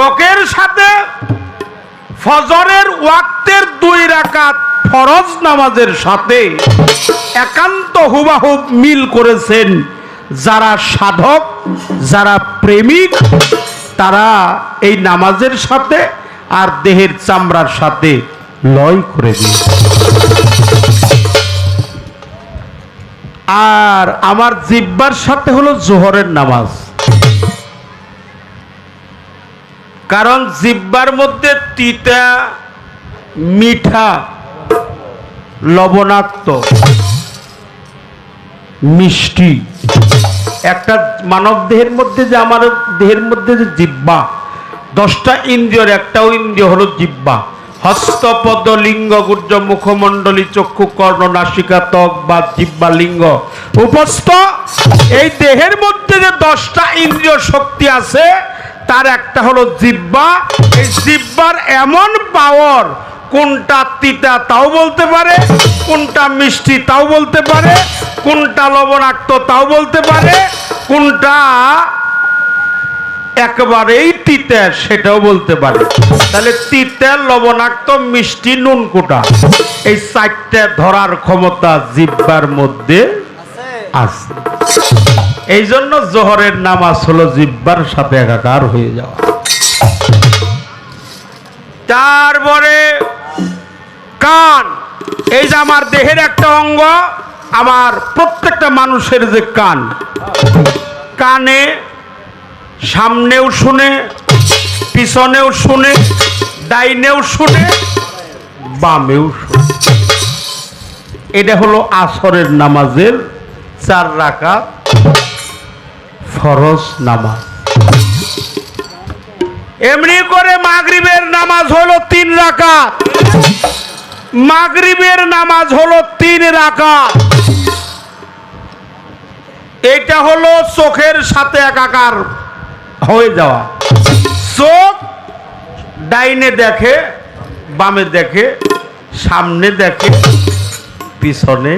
ত্বকের সাথে ফজরের ওয়াক্তের দুই রাকাত ফরজ নামাজের সাথে একান্ত হুবাহুব মিল করেছেন যারা সাধক, যারা প্রেমিক, তারা এই নামাজের সাথে আর দেহের চামড়ার সাথে লয় করে দিয়েছে আর আমার জিব্বার সাথে হলো জোহরের নামাজ। কারণ জিব্বার মধ্যে তিতা, মিঠা, লবণাক্ত, মিষ্টি। একটা মানব দেহের মধ্যে যে, আমার দেহের মধ্যে যে জিব্বা, দশটা ইন্দ্রিয়র, একটাও ইন্দ্রিয় হলো জিব্বা। হস্তপদ, লিঙ্গ, গুর্জ, মুখমণ্ডলী, চক্ষু, কর্ণ, নাসিকা, ত্বক বা জিব্বা, লিঙ্গ। উপস্থ এই দেহের মধ্যে যে দশটা ইন্দ্রিয় শক্তি আছে তার একটা হলো জিব্বা এই জিব্বার এমন পাওয়ার কোনটা তিতা তাও বলতে পারে কোনটা মিষ্টি তাও বলতে পারে কোনটা লবণাক্ত তাও বলতে পারে কোনটা একেবারেই তিতা সেটাও বলতে পারে। তাহলে তিতা লবণাক্ত মিষ্টি নুন কোটা। এই চারটে ধরার ক্ষমতা জিব্বার মধ্যে আছে। এই জন্য জোহরের নামাজ হলো জিব্বার সাথে একাকার হয়ে যাওয়া। তারপরে কান, এই যে আমার দেহের একটা অঙ্গ, আমার প্রত্যেকটা মানুষের যে কান, কানে, সামনেও শুনে, পিছনেও শুনে, ডাইনেও শুনে, বামেও শুনে। এটা হলো আসরের নামাজের চার রাকাত। ফরজ নামাজ। এমনি করে মাগরিবের নামাজ হলো তিন রাকাত। মাগরিবের নামাজ হলো তিন রাকাত। এটা হলো চোখের সাথে একাকার হয়ে যাওয়া। চোখ ডাইনে দেখে, বামে দেখে, সামনে দেখে, পিছনে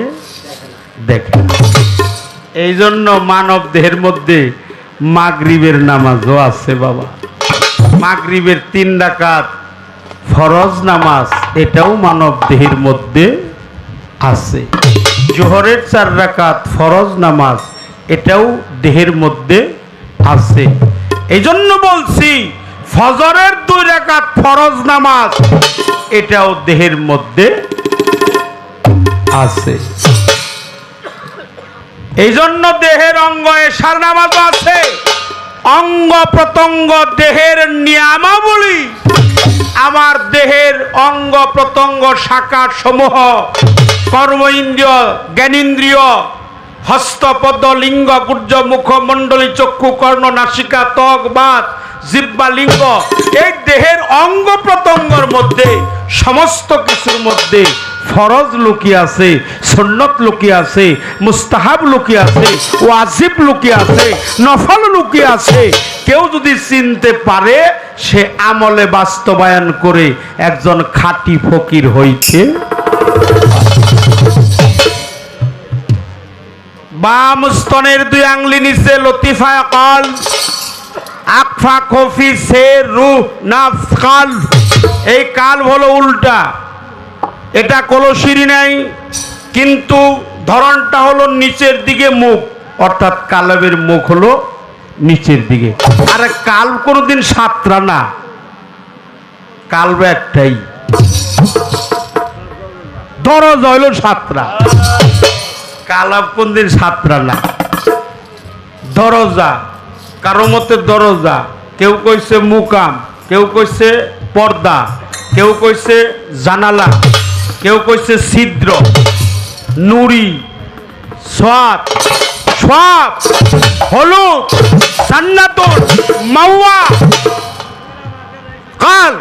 দেখে। এই জন্য মানব দেহের মধ্যে মাগরিবের নামাজও আছে বাবা। মাগরিবের তিন ডাকাত ফরজ নামাজ, এটাও মানব দেহের মধ্যে আছে। জোহরের চার রাকাত ফরজ নামাজ, এটাও দেহের মধ্যে আছে। এই জন্য বলছি, ফজরের দুই রাকাত ফরজ নামাজ, এটাও দেহের মধ্যে আছে। এই জন্য দেহের অঙ্গ এসার নামাজ আছে। অঙ্গ প্রত্যঙ্গ দেহের নিয়ামাবলী। আমার দেহের অঙ্গ প্রত্যঙ্গ শাখা সমূহ কর্ম ইন্দ্রিয় জ্ঞানেন্দ্রিয় হস্তপদ লিঙ্গ, গুর্জ মুখমণ্ডলী চক্ষু, কর্ণ, নাসিকা, ত্বক, বাত জিব্বা লিঙ্গ এই দেহের অঙ্গ প্রত্যঙ্গর মধ্যে, সমস্ত কিছুর মধ্যে ফরজ লুকিয়ে আছে, সন্নত লুকিয়ে আছে, মুস্তাহাব লুকিয়ে আছে, ওয়াজিব লুকিয়ে আছে, নফল লুকিয়ে আছে। কেউ যদি চিনতে পারে, সে আমলে বাস্তবায়ন করে একজন খাঁটি ফকির হইতে বাম স্তনের দুই আংলি নিচে লতিফা কল আকফা কফি সে রু কাল। এই কাল হলো উল্টা। এটা কলসিরি নাই, কিন্তু ধরনটা হলো নিচের দিকে মুখ, অর্থাৎ কালবের মুখ হলো নিচের দিকে। আরে কাল কোনোদিন সাতটা না, কালব একটাই। দরজ হইল সাতটা, কালাব কোনদিন সাতটা না। দরজা, কারও মতে দরজা, কেউ কইছে মুকাম, কেউ কইছে পর্দা, কেউ কইছে জানালা। কেউ কইছে ছিদ্র, নুড়ি সাত সাত হলুদ সান্নাতুন মাওয়া, কাল।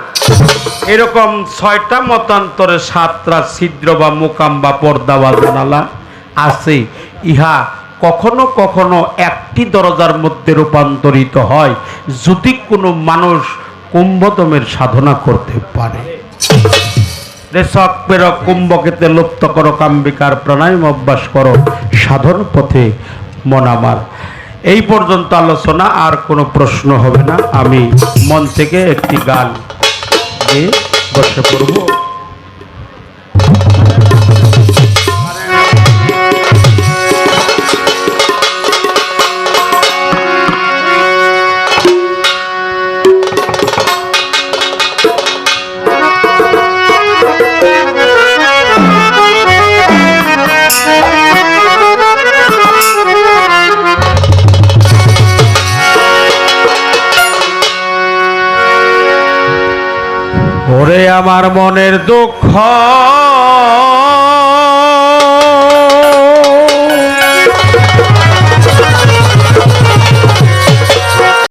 এরকম ছয়টা মতান্তরে সাতটা ছিদ্র বা মুকাম বা পর্দা বা জানালা আছে। ইহা কখনো কখনো একটি দরজার মধ্যে রূপান্তরিত হয়, যদি কোনো মানুষ কুম্ভতমের সাধনা করতে পারে। রেশক পেরক কুম্ভকেতে লুপ্ত করো, কাম্বিকার প্রাণায়াম অভ্যাস করো, সাধন পথে মন আমার। এই পর্যন্ত আলোচনা, আর কোনো প্রশ্ন হবে না। আমি মন থেকে একটি গান দিয়ে বসে পড়ব। আমার মনের দুঃখ